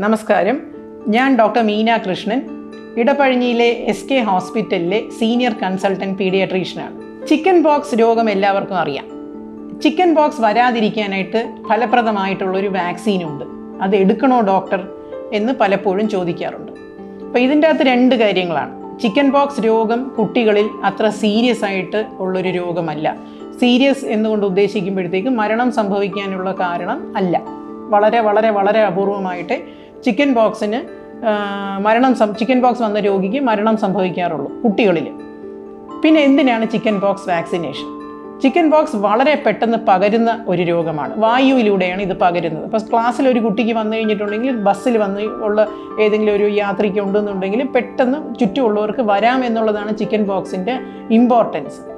നമസ്കാരം. ഞാൻ ഡോക്ടർ മീന കൃഷ്ണൻ. ഇടപഴഞ്ഞിയിലെ എസ് കെ ഹോസ്പിറ്റലിലെ സീനിയർ കൺസൾട്ടന്റ് പീഡിയാട്രീഷ്യനാണ്. ചിക്കൻ ബോക്സ് രോഗം എല്ലാവർക്കും അറിയാം. ചിക്കൻ ബോക്സ് വരാതിരിക്കാനായിട്ട് ഫലപ്രദമായിട്ടുള്ളൊരു വാക്സിനുണ്ട്. അത് എടുക്കണോ ഡോക്ടർ എന്ന് പലപ്പോഴും ചോദിക്കാറുണ്ട്. അപ്പോൾ ഇതിന്റെ അകത്ത് രണ്ട് കാര്യങ്ങളാണ്. ചിക്കൻ ബോക്സ് രോഗം കുട്ടികളിൽ അത്ര സീരിയസ് ആയിട്ട് ഉള്ളൊരു രോഗമല്ല. സീരിയസ് എന്നുകൊണ്ട് ഉദ്ദേശിക്കുമ്പോഴത്തേക്ക് മരണം സംഭവിക്കാനുള്ള കാരണം അല്ല. വളരെ വളരെ വളരെ അപൂർവമായിട്ട് ചിക്കൻ ബോക്സിന് മരണം ചിക്കൻ ബോക്സ് വന്ന രോഗിക്ക് മരണം സംഭവിക്കാറുള്ളൂ കുട്ടികളിൽ. പിന്നെ എന്തിനാണ് chicken pox vaccination? Chicken pox വളരെ പെട്ടെന്ന് പകരുന്ന ഒരു രോഗമാണ്. വായുവിലൂടെയാണ് ഇത് പകരുന്നത്. ഇപ്പോൾ ക്ലാസ്സിൽ ഒരു കുട്ടിക്ക് വന്നു കഴിഞ്ഞിട്ടുണ്ടെങ്കിൽ ബസ്സിൽ വന്ന് ഉള്ള ഏതെങ്കിലും ഒരു യാത്രയ്ക്ക് ഉണ്ടെന്നുണ്ടെങ്കിൽ പെട്ടെന്ന് ചുറ്റുമുള്ളവർക്ക് വരാമെന്നുള്ളതാണ് ചിക്കൻ ബോക്സിന്റെ ഇമ്പോർട്ടൻസ്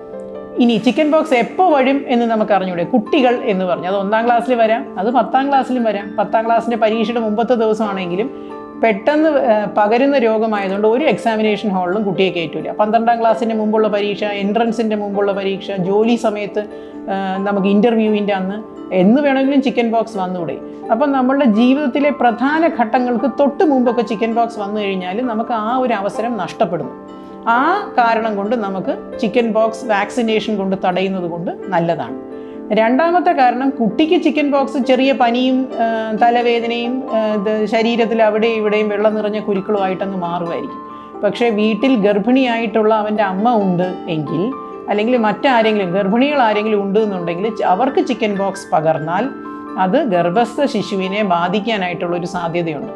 ഇനി ചിക്കൻ പോക്സ് എപ്പോൾ വരും എന്ന് നമുക്ക് അറിഞ്ഞൂടെ കുട്ടികൾ എന്ന് പറഞ്ഞു. അത് ഒന്നാം ക്ലാസ്സിൽ വരാം അത് പത്താം ക്ലാസ്സിലും വരാം. പത്താം ക്ലാസ്സിന്റെ പരീക്ഷയുടെ മുമ്പത്തെ ദിവസമാണെങ്കിലും പെട്ടെന്ന് പകരുന്ന രോഗമായതുകൊണ്ട് ഒരു എക്സാമിനേഷൻ ഹാളിലും കുട്ടിയെ കയറ്റൂല. പന്ത്രണ്ടാം ക്ലാസ്സിന്റെ മുമ്പുള്ള പരീക്ഷ എൻട്രൻസിന്റെ മുമ്പുള്ള പരീക്ഷ ജോലി സമയത്ത് നമുക്ക് ഇന്റർവ്യൂവിന്റെ അന്ന് എന്ന് വേണമെങ്കിലും ചിക്കൻ ബോക്സ് വന്നുകൂടെ. അപ്പം നമ്മളുടെ ജീവിതത്തിലെ പ്രധാന ഘട്ടങ്ങൾക്ക് തൊട്ട് മുമ്പൊക്കെ ചിക്കൻ ബോക്സ് വന്നു കഴിഞ്ഞാൽ നമുക്ക് ആ ഒരു അവസരം നഷ്ടപ്പെടുന്നു. ആ കാരണം കൊണ്ട് നമുക്ക് ചിക്കൻ ബോക്സ് വാക്സിനേഷൻ കൊണ്ട് തടയുന്നത് കൊണ്ട് നല്ലതാണ്. രണ്ടാമത്തെ കാരണം കുട്ടിക്ക് ചിക്കൻ ബോക്സ് ചെറിയ പനിയും തലവേദനയും ശരീരത്തിൽ അവിടെ ഇവിടെയും വെള്ളം നിറഞ്ഞ കുരുക്കളുമായിട്ടങ്ങ് മാറുമായിരിക്കും. പക്ഷേ വീട്ടിൽ ഗർഭിണിയായിട്ടുള്ള അവന്റെ അമ്മ ഉണ്ട് എങ്കിൽ അല്ലെങ്കിൽ മറ്റാരെങ്കിലും ഗർഭിണികൾ ആരെങ്കിലും ഉണ്ട് എന്നുണ്ടെങ്കിൽ അവർക്ക് ചിക്കൻ ബോക്സ് പകർന്നാൽ അത് ഗർഭസ്ഥ ശിശുവിനെ ബാധിക്കാനായിട്ടുള്ളൊരു സാധ്യതയുണ്ട്.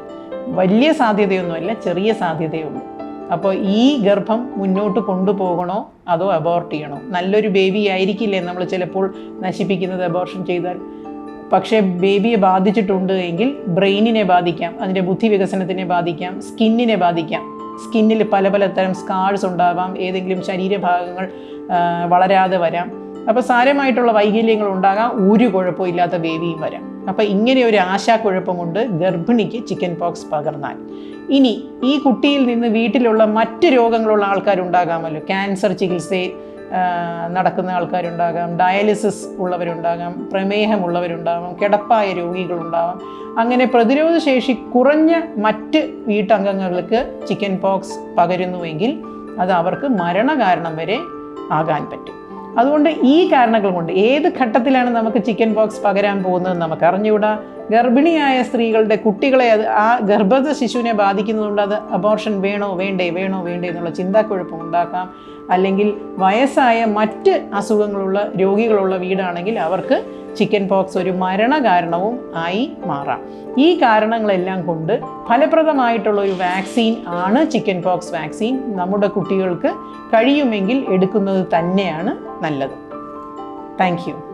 വലിയ സാധ്യതയൊന്നുമല്ല ചെറിയ സാധ്യതയേ ഉള്ളൂ അപ്പോൾ ഈ ഗർഭം മുന്നോട്ട് കൊണ്ടുപോകണോ അതോ അബോർട്ട് ചെയ്യണോ? നല്ലൊരു ബേബി ആയിരിക്കില്ലേ നമ്മൾ ചിലപ്പോൾ നശിപ്പിക്കുന്നത് അബോർഷൻ ചെയ്താൽ? പക്ഷേ ബേബിയെ ബാധിച്ചിട്ടുണ്ട് എങ്കിൽ ബ്രെയിനിനെ ബാധിക്കാം അതിന്റെ ബുദ്ധി വികസനത്തിനെ ബാധിക്കാം സ്കിന്നിനെ ബാധിക്കാം. സ്കിന്നിൽ പല പല തരം സ്കാഴ്സ് ഉണ്ടാവാം ഏതെങ്കിലും ശരീരഭാഗങ്ങൾ വളരാതെ വരാം. അപ്പോൾ സാരമായിട്ടുള്ള വൈകല്യങ്ങൾ ഉണ്ടാകാം ഒരു കുഴപ്പമില്ലാത്ത ബേബിയും വരാം. അപ്പോൾ ഇങ്ങനെ ഒരു ആശാക്കുഴപ്പമുണ്ട് ഗർഭിണിക്ക് ചിക്കൻ പോക്സ് പകർന്നാൽ. ഇനി ഈ കുട്ടിയിൽ നിന്ന് വീട്ടിലുള്ള മറ്റ് രോഗങ്ങളുള്ള ആൾക്കാരുണ്ടാകാമല്ലോ. ക്യാൻസർ ചികിത്സ നടക്കുന്ന ആൾക്കാരുണ്ടാകാം ഡയാലിസിസ് ഉള്ളവരുണ്ടാകാം പ്രമേഹമുള്ളവരുണ്ടാകാം കിടപ്പായ രോഗികളുണ്ടാകാം അങ്ങനെ പ്രതിരോധ ശേഷി കുറഞ്ഞ മറ്റ് വീട്ടംഗങ്ങൾക്ക് ചിക്കൻ പോക്സ് പകരുന്നുവെങ്കിൽ അത് അവർക്ക് മരണകാരണം വരെ ആകാൻ പറ്റും. അതുകൊണ്ട് ഈ കാരണങ്ങൾ കൊണ്ട് ഏത് ഘട്ടത്തിലാണ് നമുക്ക് ചിക്കൻ പോക്സ് പകരാൻ പോകുന്നത് നമുക്ക് അറിഞ്ഞുകൂടാ? ഗർഭിണിയായ സ്ത്രീകളുടെ കുട്ടികളെ അത് ആ ഗർഭസ്ഥ ശിശുവിനെ ബാധിക്കുന്നതുകൊണ്ട് അത് അബോർഷൻ വേണോ വേണ്ടേ വേണോ വേണ്ടേ എന്നുള്ള ചിന്താക്കുഴപ്പം ഉണ്ടാക്കാം. അല്ലെങ്കിൽ വയസ്സായ മറ്റ് അസുഖങ്ങളുള്ള രോഗികളുള്ള വീടാണെങ്കിൽ അവർക്ക് ചിക്കൻ പോക്സ് ഒരു മരണകാരണവും ആയി മാറാം. ഈ കാരണങ്ങളെല്ലാം കൊണ്ട് ഫലപ്രദമായിട്ടുള്ള ഒരു വാക്സിൻ ആണ് ചിക്കൻ പോക്സ് വാക്സിൻ. നമ്മുടെ കുട്ടികൾക്ക് കഴിയുമെങ്കിൽ എടുക്കുന്നത് തന്നെയാണ് നല്ലത്. താങ്ക്